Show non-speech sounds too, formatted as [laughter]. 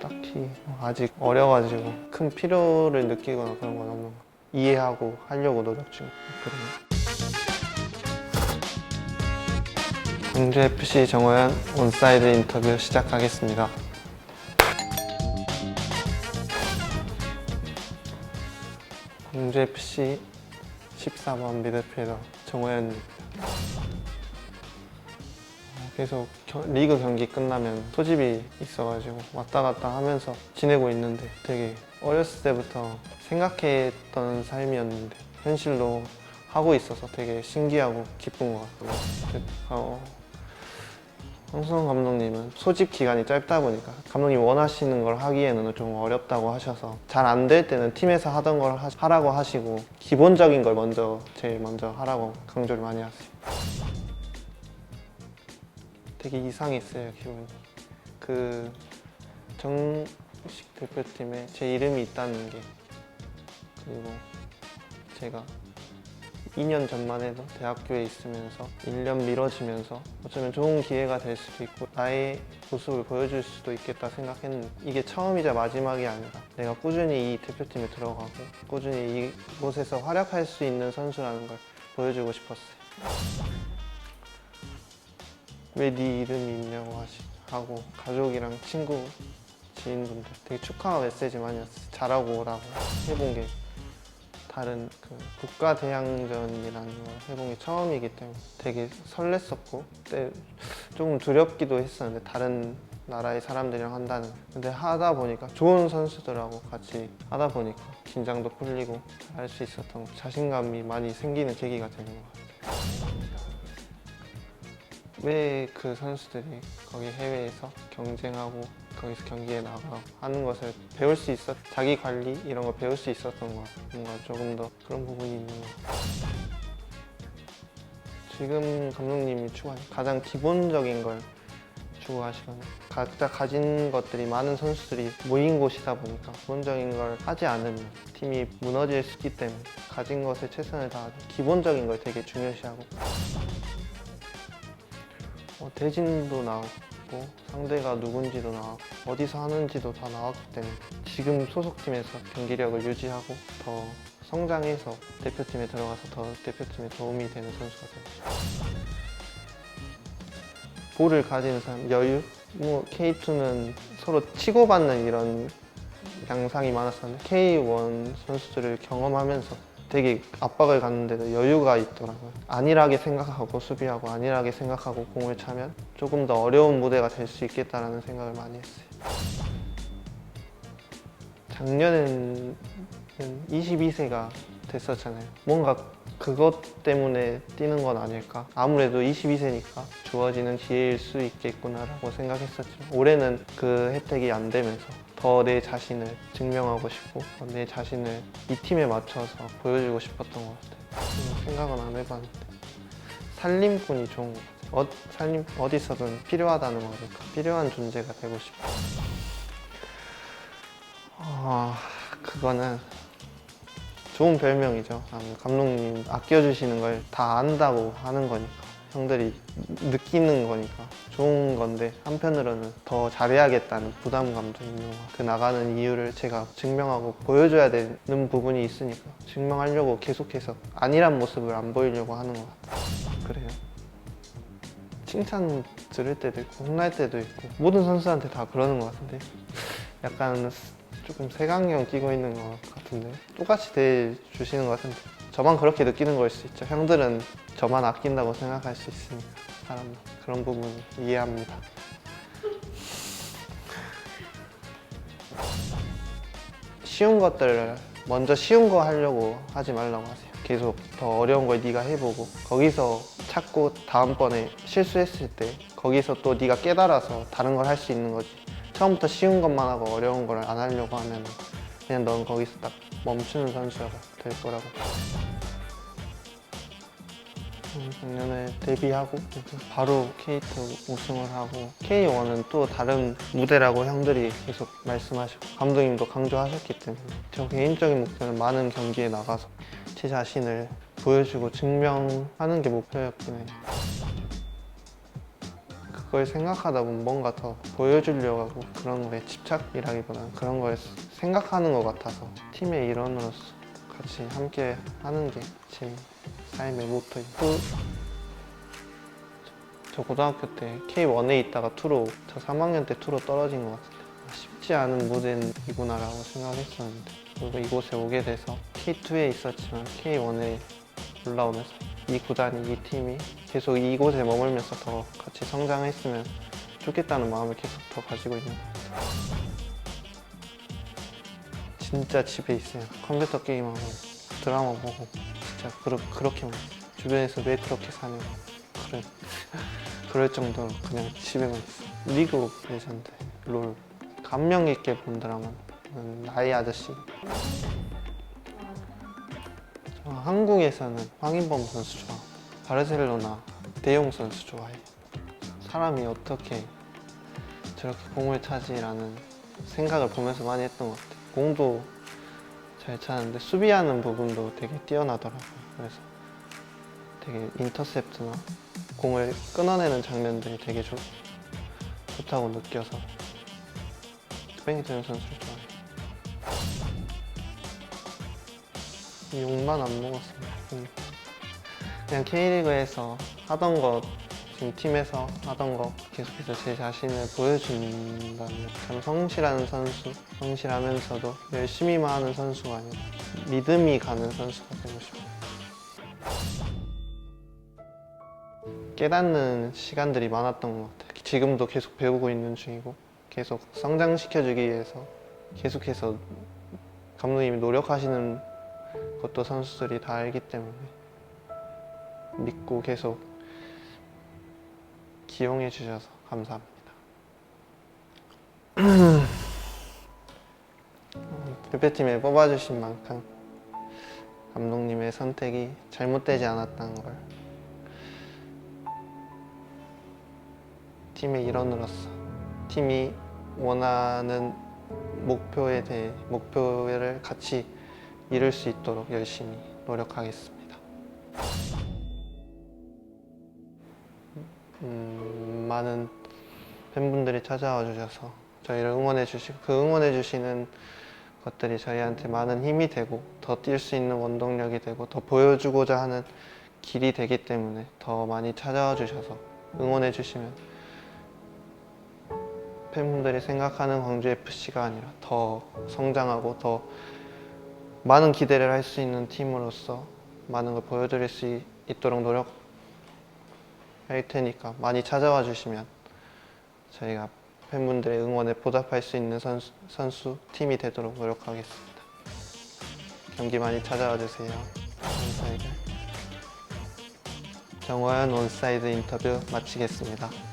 딱히 아직 어려가지고 큰 필요를 느끼거나 그런 건 없는 것 같아요. 이해하고 하려고 노력 중 그런 광주 FC 정호연 온사이드 인터뷰 시작하겠습니다. 광주 FC 14번 미드필더 정호연입니다. 계속 겨- 리그 경기 끝나면 소집이 있어가지고 왔다 갔다 하면서 지내고 있는데 되게 어렸을 때부터 생각했던 삶이었는데 현실로 하고 있어서 되게 신기하고 기쁜 것 같고요. 그, 어, 황수원 감독님은 소집 기간이 짧다 보니까 감독님 원하시는 걸 하기에는 좀 어렵다고 하셔서 잘 안 될 때는 팀에서 하던 걸 하- 하라고 하시고 기본적인 걸 먼저 제일 먼저 하라고 강조를 많이 하세요. 되게 이상했어요 기분이. 그 정식 대표팀에 제 이름이 있다는 게 그리고 제가 2년 전만 해도 대학교에 있으면서 1년 미뤄지면서 어쩌면 좋은 기회가 될 수도 있고 나의 모습을 보여줄 수도 있겠다 생각했는데 이게 처음이자 마지막이 아니라 내가 꾸준히 이 대표팀에 들어가고 꾸준히 이곳에서 활약할 수 있는 선수라는 걸 보여주고 싶었어요. 왜 네 이름이 있냐고 하시, 하고 가족이랑 친구 지인분들 되게 축하 메시지 많이 왔어요. 잘하고 오라고 해본 게 다른 그 국가 대항전이라는 걸 해본 게 처음이기 때문에 되게 설렜었고 그때 조금 두렵기도 했었는데 다른 나라의 사람들이랑 한다는 근데 하다 보니까 좋은 선수들하고 같이 하다 보니까 긴장도 풀리고 할 수 있었던 것, 자신감이 많이 생기는 계기가 되는 것 같아요. 왜 그 선수들이 거기 해외에서 경쟁하고 거기서 경기에 나가 하는 것을 배울 수 있었 자기 관리 이런 거 배울 수 있었던 것 같아요. 뭔가 조금 더 그런 부분이 있는 것 같아요. 지금 감독님이 추구하는 가장 기본적인 걸 추구하시거든요. 각자 가진 것들이 많은 선수들이 모인 곳이다 보니까 기본적인 걸 하지 않으면 팀이 무너질 수 있기 때문에 가진 것에 최선을 다하고 기본적인 걸 되게 중요시하고 어, 대진도 나왔고 상대가 누군지도 나왔고 어디서 하는지도 다 나왔기 때문에 지금 소속팀에서 경기력을 유지하고 더 성장해서 대표팀에 들어가서 더 대표팀에 도움이 되는 선수가 되고 싶어요. 볼을 가지는 사람 여유 뭐 K2는 서로 치고받는 이런 양상이 많았었는데 K1 선수들을 경험하면서 되게 압박을 갖는데도 여유가 있더라고요. 안일하게 생각하고 수비하고 안일하게 생각하고 공을 차면 조금 더 어려운 무대가 될 수 있겠다라는 생각을 많이 했어요. 작년에는 22세가 됐었잖아요. 뭔가 그것 때문에 뛰는 건 아닐까. 아무래도 22세니까 주어지는 기회일 수 있겠구나라고 생각했었지만 올해는 그 혜택이 안 되면서 더 내 자신을 증명하고 싶고 더내 자신을 이 팀에 맞춰서 보여주고 싶었던 것 같아요. 음, 생각은 안 해봤는데 살림꾼이 좋은 것 같아요. 어, 살림 어디서든 필요하다는 거니까 필요한 존재가 되고 싶어요. 아 그거는 좋은 별명이죠. 아, 감독님 아껴주시는 걸 다 안다고 하는 거니까 형들이 느끼는 거니까 좋은 건데 한편으로는 더 잘해야겠다는 부담감도 있는 것 같아요. 그 나가는 이유를 제가 증명하고 보여줘야 되는 부분이 있으니까 증명하려고 계속해서 안일한 모습을 안 보이려고 하는 것 같아요. 그래요. 칭찬 들을 때도 있고 혼날 때도 있고 모든 선수한테 다 그러는 것 같은데 [laughs] 약간 조금 색안경 끼고 있는 것 같은데 똑같이 대해 주시는 것 같은데 저만 그렇게 느끼는 걸 수 있죠. 형들은 저만 아낀다고 생각할 수 있으니까. 사람 그런 부분 이해합니다. 쉬운 것들을 먼저 쉬운 거 하려고 하지 말라고 하세요. 계속 더 어려운 걸 네가 해보고 거기서 찾고 다음번에 실수했을 때 거기서 또 네가 깨달아서 다른 걸 할 수 있는 거지. 처음부터 쉬운 것만 하고 어려운 걸 안 하려고 하면 그냥 넌 거기서 딱 멈추는 선수가 될 거라고. 음, 작년에 데뷔하고 바로 K2 우승을 하고 K1은 또 다른 무대라고 형들이 계속 말씀하시고 감독님도 강조하셨기 때문에 저 개인적인 목표는 많은 경기에 나가서 제 자신을 보여주고 증명하는 게 목표였긴 해요. 그걸 생각하다 보면 뭔가 더 보여주려고 하고 그런 거에 집착이라기보다는 그런 거에 생각하는 것 같아서 팀의 일원으로서 같이 함께 하는 게제 삶의. 그- 저 고등학교 때 K1에 있다가 2로 저 3학년 때 2로 떨어진 것 같은데 쉽지 않은 무대이구나라고 생각했었는데 그리고 이곳에 오게 돼서 K2에 있었지만 K1에 올라오면서 이 구단이 이 팀이 계속 이곳에 머물면서 더 같이 성장했으면 좋겠다는 마음을 계속 더 가지고 있는 것 같아요. 진짜 집에 있어요. 컴퓨터 게임하고 드라마 보고 진짜 그러, 그렇게만 주변에서 왜 그렇게 사냐고 그래 [laughs] 그럴 정도로 그냥 집에만 있어. 리그 오브 레전드 롤. 감명 깊게 본 드라마는 나의 아저씨. 저 한국에서는 황인범 선수 좋아. 바르셀로나 대용 선수 좋아해. 사람이 어떻게 저렇게 공을 차지라는 생각을 보면서 많이 했던 것 같아. 공도 잘 차는데 수비하는 부분도 되게 뛰어나더라고요 그래서 되게 인터셉트나 공을 끊어내는 장면들이 되게 좋, 좋다고 느껴서 스페인트는 선수를 좋아해요 욕만 안 먹었습니다. 음. 그냥 K리그에서 하던 거 지금 팀에서 하던 거 계속해서 제 자신을 보여준다면 참 성실한 선수, 성실하면서도 열심히만 하는 선수가 아니라 믿음이 가는 선수가 되고 싶어요. 깨닫는 시간들이 많았던 것 같아요. 지금도 계속 배우고 있는 중이고 계속 성장시켜주기 위해서 계속해서 감독님이 노력하시는 것도 선수들이 다 알기 때문에 믿고 계속 기용해 주셔서 감사합니다. [clears throat] 대표팀에 뽑아주신 만큼 감독님의 선택이 잘못되지 않았다는 걸 팀의 일원으로서 팀이 원하는 목표에 대해 목표를 같이 이룰 수 있도록 열심히 노력하겠습니다. 음, 많은 팬분들이 찾아와 주셔서 저희를 응원해 주시고 그 응원해 주시는 것들이 저희한테 많은 힘이 되고 더 뛸 수 있는 원동력이 되고 더 보여주고자 하는 길이 되기 때문에 더 많이 찾아와 주셔서 응원해 주시면 팬분들이 생각하는 광주 FC가 아니라 더 성장하고 더 많은 기대를 할 수 있는 팀으로서 많은 걸 보여드릴 수 있- 있도록 노력 할 테니까 많이 찾아와 주시면 저희가 팬분들의 응원에 보답할 수 있는 선수, 선수 팀이 되도록 노력하겠습니다. 경기 많이 찾아와 주세요. 온사이드. 정화연 온사이드 인터뷰 마치겠습니다.